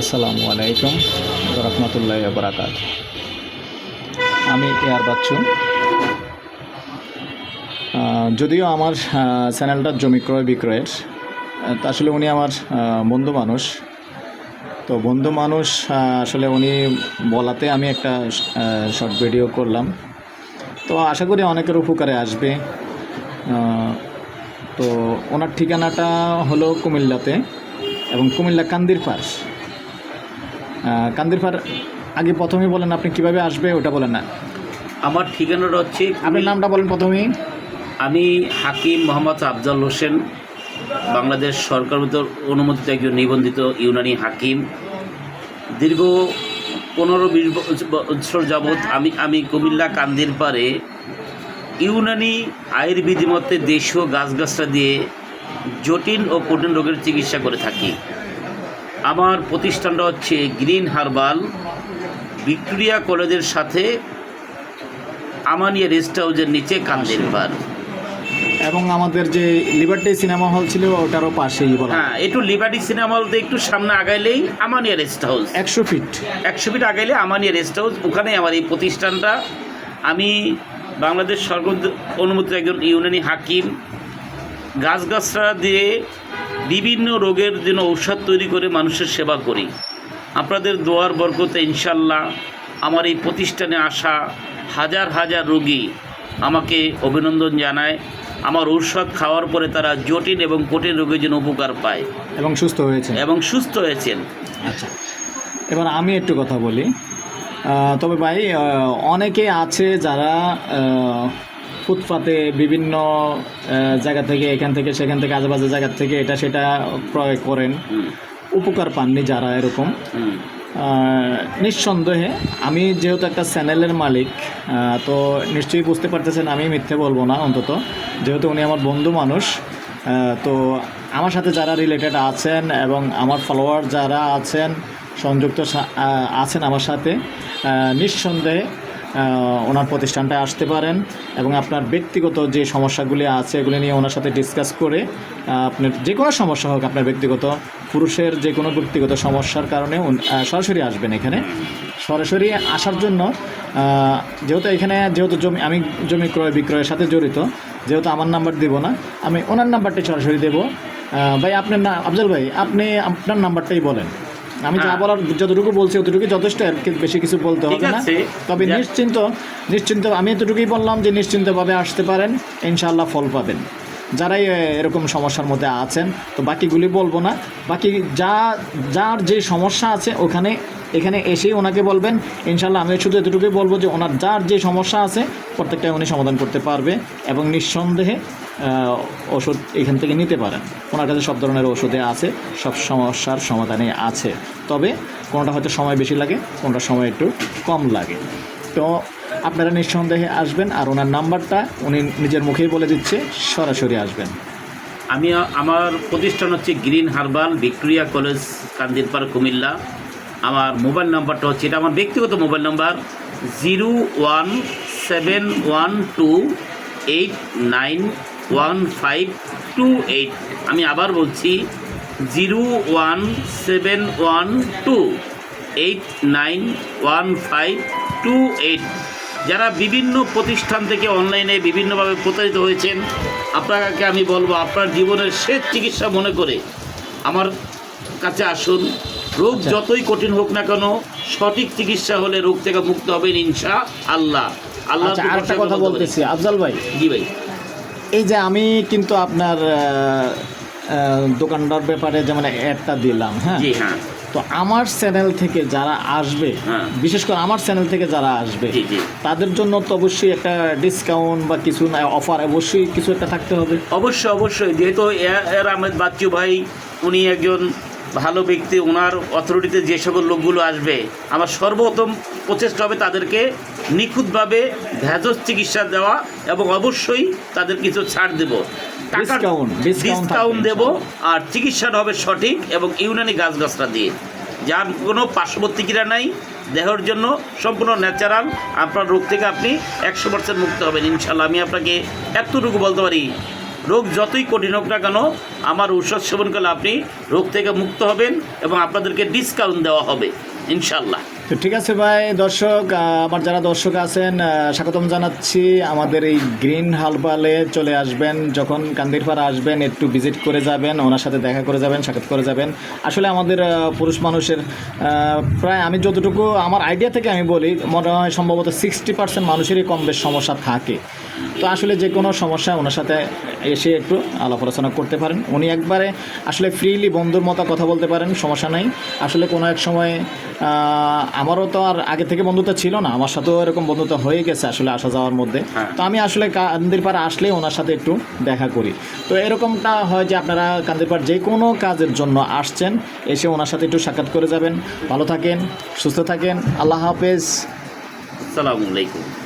আসসালামু আলাইকুম রহমতুল্লাহ বরাকাত। আমি এয়ার বাচ্চু। যদিও আমার চ্যানেলটা জমি ক্রয় বিক্রয়ের আসলে উনি আমার বন্ধু মানুষ। তো বন্ধু মানুষ আসলে উনি বলাতে আমি একটা শর্ট ভিডিও করলাম। তো আশা করি অনেকের উপকারে আসবে। তো ওনার ঠিকানাটা হলো কুমিল্লাতে এবং কুমিল্লা কান্দির পাশ আহ, কান্দির পার আগে প্রথমেই বলেন আপনি কীভাবে আসবে ওটা বলেন না। আমার ঠিকানাটা হচ্ছে আপনার নামটা বলেন প্রথমেই। আমি হাকিম মোহাম্মদ আফজাল হোসেন বাংলাদেশ সরকার ভিতর অনুমোদিত একজন নিবন্ধিত ইউনানি হাকিম। দীর্ঘ পনেরো বিশ বছর যাবৎ আমি আমি কুমিল্লা কান্দির পারে ইউনানি আয়ুর্বেদি মতে দেশীয় গাছগাছরা দিয়ে জটিল ও কঠিন রোগের চিকিৎসা করে থাকি। আমার প্রতিষ্ঠানটা হচ্ছে গ্রিন হার্বাল ভিক্টোরিয়া কলেজের সাথে আমানিয়া রেস্ট হাউসের নিচে কান্দের পার। এবং আমাদের যে লিবার্টি সিনেমা হল ছিল ওটারও পাশেই বলা হ্যাঁ একটু লিবার্টি সিনেমা হলতে একটু সামনে আগাইলেই আমানিয়া রেস্ট হাউস। একশো ফিট একশো ফিট আগাইলে আমানিয়া রেস্ট হাউস ওখানে আমার এই প্রতিষ্ঠানটা। আমি বাংলাদেশ সরকার অনুমোদিত একজন ইউনানি হাকিম। গাছগাছরা দিয়ে বিভিন্ন রোগের জন্য ঔষধ তৈরি করে মানুষের সেবা করি। আপনাদের দোয়ার বরকতে ইনশাল্লাহ আমার এই প্রতিষ্ঠানে আসা হাজার হাজার রোগী আমাকে অভিনন্দন জানায়। আমার ঔষধ খাওয়ার পরে তারা জটিল এবং কঠিন রোগের জন্য উপকার পায়। এবং সুস্থ হয়েছে এবং সুস্থ হয়েছেন। আচ্ছা। এবার আমি একটু কথা বলি। তবে ভাই অনেকে আছে যারা ফুটপাতে বিভিন্ন জায়গা থেকে এখান থেকে সেখান থেকে আজেবাজে জায়গা থেকে এটা সেটা ক্রয় করেন। উপকার পাননি যারা এরকম। নিঃসন্দেহে আমি যেহেতু একটা চ্যানেলের মালিক তো নিশ্চয়ই বুঝতে পারতেছেন আমি মিথ্যে বলব না অন্তত। যেহেতু উনি আমার বন্ধু মানুষ তো আমার সাথে যারা রিলেটেড আছেন এবং আমার ফলোয়ার যারা আছেন সংযুক্ত আছেন আমার সাথে নিঃসন্দেহে ওনার প্রতিষ্ঠানটায় আসতে পারেন এবং আপনার ব্যক্তিগত যে সমস্যাগুলি আছে, এগুলি নিয়ে ওনার সাথে ডিসকাস করে আপনার যে কোনো সমস্যা হোক আপনার ব্যক্তিগত, পুরুষের যে কোনো ব্যক্তিগত সমস্যার কারণে সরাসরি আসবেন এখানে। সরাসরি আসার জন্য যেহেতু এখানে, যেহেতু জমি, আমি জমি ক্রয় বিক্রয়ের সাথে জড়িত, যেহেতু আমার নাম্বার দেবো না, আমি ওনার নাম্বারটাই সরাসরি দেবো। ভাই, আপনার না, আফজল ভাই, আপনি আপনার নাম্বারটাই বলেন। আমি যা হ্যাঁ। বলার যতটুকু বলছি অতটুকু যথেষ্ট বেশি কিছু বলতে হবে না। তবে নিশ্চিন্ত নিশ্চিন্ত আমি এতটুকুই বললাম যে নিশ্চিন্তভাবে আসতে পারেন ইনশাল্লাহ ফল পাবেন। যারাই এরকম সমস্যার মধ্যে আছেন তো বাকিগুলি বলব না। বাকি যা যার যে সমস্যা আছে ওখানে এখানে এসেই ওনাকে বলবেন। ইনশাল্লাহ আমি শুধু এতটুকুই বলব যে ওনার যার যে সমস্যা আছে প্রত্যেকটা উনি সমাধান করতে পারবে এবং নিঃসন্দেহে ওষুধ এখান থেকে নিতে পারেন। ওনার কাছে সব ধরনের ওষুধে আছে, সব সমস্যার সমাধানে আছে। তবে কোনোটা হয়তো সময় বেশি লাগে, কোনোটা সময় একটু কম লাগে। তো আপনারা নিঃসন্দেহে আসবেন আর ওনার নাম্বারটা উনি নিজের মুখেই বলে দিচ্ছে, সরাসরি আসবেন। আমি, আমার প্রতিষ্ঠান হচ্ছে green herbal, Victoria college Kandirpar Comilla. আমার মোবাইল নাম্বারটা হচ্ছে, এটা আমার ব্যক্তিগত mobile number, zero one seven one two eight nine one five two eight আমি আবার বলছি zero one seven one two eight nine one five two eight যারা বিভিন্ন প্রতিষ্ঠান থেকে অনলাইনে বিভিন্নভাবে প্রতারিত হয়েছেন আপনাকে আমি বলব আপনার জীবনের শেষ চিকিৎসা মনে করে আমার কাছে আসুন। রোগ আচ্ছা। যতই কঠিন হোক না কেন সঠিক চিকিৎসা হলে রোগ থেকে মুক্ত হবেন ইনশা আল্লাহ আল্লাহ কথা বলতেছি। আফজাল ভাই। জি ভাই। এই যে আমি কিন্তু আপনার দোকানটার ব্যাপারে যেমন অ্যাডটা দিলাম হ্যাঁ? জি হ্যাঁ। তো আমার চ্যানেল থেকে যারা আসবে হ্যাঁ। বিশেষ করে আমার চ্যানেল থেকে যারা আসবে তাদের জন্য তো অবশ্যই একটা ডিসকাউন্ট বা কিছু না অফার অবশ্যই কিছু একটা থাকতে হবে। অবশ্যই অবশ্যই। যেহেতু আহমেদ বাচ্চু ভাই উনি একজন ভালো ব্যক্তি ওনার অথরিটিতে যে সকল লোকগুলো আসবে আমার সর্বপ্রথম প্রচেষ্টা হবে তাদেরকে নিখুঁতভাবে ভেজ চিকিৎসা দেওয়া এবং অবশ্যই তাদের কিছু ছাড় দেব। ডিসকাউন্ট দেব আর চিকিৎসাটা হবে সঠিক এবং ইউনানি গাছগাছরা দিয়ে। যার কোনো পার্শ্ববর্তী ক্রিয়া নাই দেহের জন্য সম্পূর্ণ ন্যাচারাল আপনার রোগ থেকে আপনি একশো পার্সেন্ট মুক্ত হবেন। ইনশাল্লাহ আমি আপনাকে এতটুকু বলতে পারি রোগ যতই কঠিন হোক না কেন, আমার ঔষধ সেবন করলে আপনি রোগ থেকে মুক্ত হবেন এবং আপনাদেরকে ডিসকাউন্ট দেওয়া হবে ইনশাল্লাহ তো ঠিক আছে ভাই, দর্শক আমার যারা দর্শক আছেন স্বাগতম জানাচ্ছি। আমাদের এই গ্রিন হালবালে চলে আসবেন, যখন কান্দিরপাড়া আসবেন, একটু ভিজিট করে যাবেন, ওনার সাথে দেখা করে যাবেন, সাক্ষাৎ করে যাবেন। আসলে আমাদের পুরুষ মানুষের প্রায় আমি যতটুকু, আমার আইডিয়া থেকে আমি বলি, মনে হয় সম্ভবত সিক্সটি পার্সেন্ট মানুষেরই কম বেশ সমস্যা থাকে। তো আসলে যে কোনো সমস্যা ওনার সাথে এসে একটু আলাপ আলোচনা করতে পারেন। উনি একবারে আসলে ফ্রিলি বন্ধুর মতো কথা বলতে পারেন, সমস্যা নাই। আসলে কোনো এক সময় আমারও তো আর আগে থেকে বন্ধুত্ব ছিল না। আমার সাথেও এরকম বন্ধুত্ব হয়ে গেছে আসলে আসা যাওয়ার মধ্যে। হ্যাঁ। তো আমি আসলে কান্দির পাড়ে আসলে ওনার সাথে একটু দেখা করি। তো এরকমটা হয় যে আপনারা কান্দির পাড় যে কোনো কাজের জন্য আসছেন এসে ওনার সাথে একটু সাক্ষাৎ করে যাবেন। ভালো থাকেন সুস্থ থাকেন। আল্লাহ হাফেজ। আসসালামু আলাইকুম।